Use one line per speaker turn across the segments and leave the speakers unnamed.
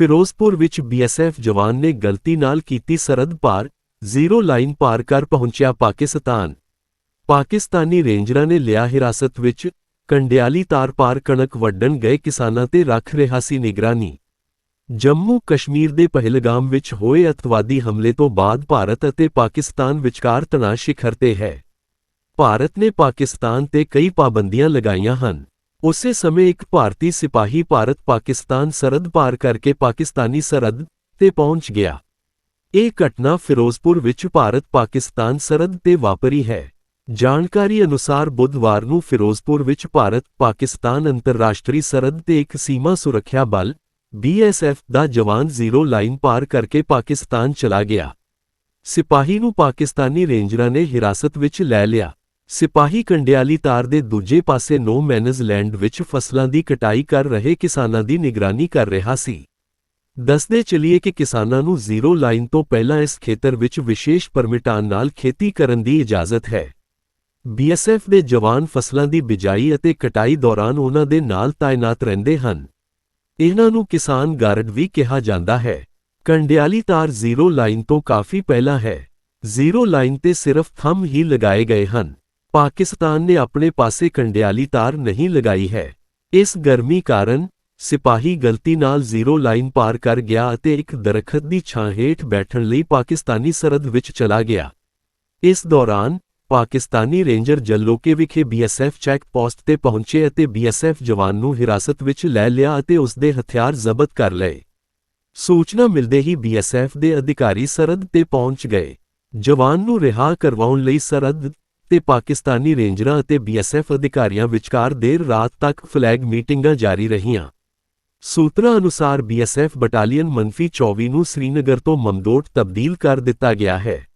ਫਿਰੋਜ਼ਪੁਰ ਵਿੱਚ ਬੀਐਸਐਫ ਜਵਾਨ ਨੇ ਗਲਤੀ ਨਾਲ ਕੀਤੀ ਸਰਹੱਦ ਪਾਰ, ਜ਼ੀਰੋ ਲਾਈਨ ਪਾਰ ਕਰ ਪਹੁੰਚਿਆ ਪਾਕਿਸਤਾਨ। ਪਾਕਿਸਤਾਨੀ ਰੇਂਜਰਾਂ ਨੇ ਲਿਆ ਹਿਰਾਸਤ ਵਿੱਚ ਕੰਡਿਆਲੀ ਤਾਰ ਪਾਰ ਕਣਕ ਵੱਢਣ ਗਏ ਕਿਸਾਨਾਂ ਤੇ ਰੱਖ ਰਿਹਾ ਸੀ ਨਿਗਰਾਨੀ। ਜੰਮੂ ਕਸ਼ਮੀਰ ਦੇ ਪਹਿਲਗਾਮ ਵਿੱਚ ਹੋਏ ਅਤਵਾਦੀ ਹਮਲੇ ਤੋਂ ਬਾਅਦ ਭਾਰਤ ਅਤੇ ਪਾਕਿਸਤਾਨ ਵਿਚਕਾਰ ਤਣਾਅ ਸਿਖਰ ਤੇ ਹੈ। ਭਾਰਤ ਨੇ ਪਾਕਿਸਤਾਨ ਤੇ ਕਈ ਪਾਬੰਦੀਆਂ ਲਗਾਈਆਂ ਹਨ। ਉਸੇ ਸਮੇਂ ਇੱਕ ਭਾਰਤੀ ਸਿਪਾਹੀ ਭਾਰਤ-ਪਾਕਿਸਤਾਨ ਸਰਹੱਦ ਪਾਰ ਕਰਕੇ ਪਾਕਿਸਤਾਨੀ ਸਰਹੱਦ ਤੇ ਪਹੁੰਚ ਗਿਆ। ਇਹ ਘਟਨਾ ਫਿਰੋਜ਼ਪੁਰ ਵਿੱਚ ਭਾਰਤ-ਪਾਕਿਸਤਾਨ ਸਰਹੱਦ ਤੇ ਵਾਪਰੀ ਹੈ। ਜਾਣਕਾਰੀ ਅਨੁਸਾਰ ਬੁੱਧਵਾਰ ਨੂੰ ਫਿਰੋਜ਼ਪੁਰ ਵਿੱਚ ਭਾਰਤ-ਪਾਕਿਸਤਾਨ ਅੰਤਰਰਾਸ਼ਟਰੀ ਸਰਹੱਦ ਤੇ ਇੱਕ ਸੀਮਾ ਸੁਰੱਖਿਆ ਬਲ ਬੀਐਸਐਫ ਦਾ ਜਵਾਨ ਜ਼ੀਰੋ ਲਾਈਨ ਪਾਰ ਕਰਕੇ ਪਾਕਿਸਤਾਨ ਚਲਾ ਗਿਆ। ਸਿਪਾਹੀ ਨੂੰ ਪਾਕਿਸਤਾਨੀ ਰੇਂਜਰਾਂ ਨੇ ਹਿਰਾਸਤ ਵਿੱਚ ਲੈ ਲਿਆ। ਸਿਪਾਹੀ ਕੰਡਿਆਲੀ ਤਾਰ ਦੇ ਦੂਜੇ ਪਾਸੇ ਨੋ ਮੈਨਜ਼ ਲੈਂਡ ਵਿੱਚ ਫਸਲਾਂ ਦੀ ਕਟਾਈ ਕਰ ਰਹੇ ਕਿਸਾਨਾਂ ਦੀ ਨਿਗਰਾਨੀ ਕਰ ਰਿਹਾ ਸੀ। ਦੱਸਦੇ ਚਲੀਏ ਕਿ ਕਿਸਾਨਾਂ ਨੂੰ ਜ਼ੀਰੋ ਲਾਈਨ ਤੋਂ ਪਹਿਲਾਂ ਇਸ ਖੇਤਰ ਵਿੱਚ ਵਿਸ਼ੇਸ਼ ਪਰਮਿਟਾਂ ਨਾਲ ਖੇਤੀ ਕਰਨ ਦੀ ਇਜਾਜ਼ਤ ਹੈ। BSF ਦੇ ਜਵਾਨ ਫਸਲਾਂ ਦੀ ਬਿਜਾਈ ਅਤੇ ਕਟਾਈ ਦੌਰਾਨ ਉਹਨਾਂ ਦੇ ਨਾਲ ਤਾਇਨਾਤ ਰਹਿੰਦੇ ਹਨ। ਇਹਨਾਂ ਨੂੰ ਕਿਸਾਨ ਗਾਰਡ ਵੀ ਕਿਹਾ ਜਾਂਦਾ ਹੈ। ਕੰਡਿਆਲੀ ਤਾਰ ਜ਼ੀਰੋ ਲਾਈਨ ਤੋਂ ਕਾਫੀ ਪਹਿਲਾਂ ਹੈ। ਜ਼ੀਰੋ ਲਾਈਨ ਤੇ ਸਿਰਫ ਥੰਮ ਹੀ ਲਗਾਏ ਗਏ ਹਨ। ਪਾਕਿਸਤਾਨ ਨੇ ਆਪਣੇ ਪਾਸੇ ਕੰਡਿਆਲੀ ਤਾਰ ਨਹੀਂ ਲਗਾਈ ਹੈ। ਇਸ ਗਰਮੀ ਕਾਰਨ ਸਿਪਾਹੀ ਗਲਤੀ ਨਾਲ ਜ਼ੀਰੋ ਲਾਈਨ ਪਾਰ ਕਰ ਗਿਆ ਅਤੇ ਇੱਕ ਦਰਖਤ ਦੀ ਛਾਂ ਹੇਠ ਬੈਠਣ ਲਈ ਪਾਕਿਸਤਾਨੀ ਸਰਹੱਦ ਵਿੱਚ ਚਲਾ ਗਿਆ। ਇਸ ਦੌਰਾਨ ਪਾਕਿਸਤਾਨੀ ਰੇਂਜਰ ਜੱਲੋਕੇ ਵਿਖੇ ਬੀਐਸਐਫ ਚੈੱਕ ਪੋਸਟ ਤੇ ਪਹੁੰਚੇ ਅਤੇ ਬੀਐਸਐਫ ਜਵਾਨ ਨੂੰ ਹਿਰਾਸਤ ਵਿੱਚ ਲੈ ਲਿਆ ਅਤੇ ਉਸ ਦੇ ਹਥਿਆਰ ਜ਼ਬਤ ਕਰ ਲਏ। ਸੂਚਨਾ ਮਿਲਦੇ ਹੀ ਬੀਐਸਐਫ ਦੇ ਅਧਿਕਾਰੀ ਸਰਹੱਦ ਤੇ ਪਹੁੰਚ ਗਏ। ਜਵਾਨ ਨੂੰ ਰਿਹਾ ਕਰਵਾਉਣ ਲਈ ਸਰਹੱਦ ਤੇ ਪਾਕਿਸਤਾਨੀ ਰੇਂਜਰਾਂ ਅਤੇ ਬੀਐਸਐਫ ਅਧਿਕਾਰੀਆਂ ਵਿਚਕਾਰ ਦੇਰ ਰਾਤ ਤੱਕ ਫਲੈਗ ਮੀਟਿੰਗਾਂ ਜਾਰੀ ਰਹੀਆਂ। ਸੂਤਰਾਂ ਅਨੁਸਾਰ ਬੀਐਸਐਫ ਬਟਾਲੀਅਨ ਮੰਫੀ 24 ਨੂੰ ਸ੍ਰੀਨਗਰ ਤੋਂ ਮਮਦੋਟ ਤਬਦੀਲ ਕਰ ਦਿੱਤਾ ਗਿਆ ਹੈ।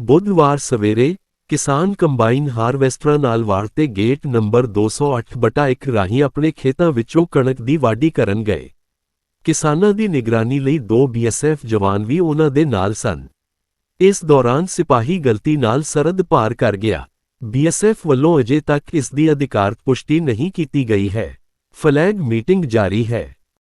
ਬੁੱਧਵਾਰ ਸਵੇਰੇ ਕਿਸਾਨ ਕੰਬਾਈਨ ਹਾਰਵੈਸਟਰਾਂ ਨਾਲ ਵਾਰਤੇ ਗੇਟ ਨੰਬਰ 208/1 ਰਾਹੀਂ ਆਪਣੇ ਖੇਤਾਂ ਵਿੱਚੋਂ ਕਣਕ ਦੀ ਵਾਢੀ ਕਰਨ ਗਏ। ਕਿਸਾਨਾਂ ਦੀ ਨਿਗਰਾਨੀ ਲਈ ਦੋ ਬੀਐਸਐਫ ਜਵਾਨ ਵੀ ਉਹਨਾਂ ਦੇ ਨਾਲ ਸਨ। ਇਸ ਦੌਰਾਨ ਸਿਪਾਹੀ ਗਲਤੀ ਨਾਲ ਸਰਦ ਪਾਰ ਕਰ ਗਿਆ। ਬੀਐਸਐਫ ਵੱਲੋਂ ਅਜੇ ਤੱਕ ਇਸ ਦੀ ਅਧਿਕਾਰਤ ਪੁਸ਼ਟੀ ਨਹੀਂ ਕੀਤੀ ਗਈ ਹੈ। ਫਲੈਗ ਮੀਟਿੰਗ ਜਾਰੀ ਹੈ।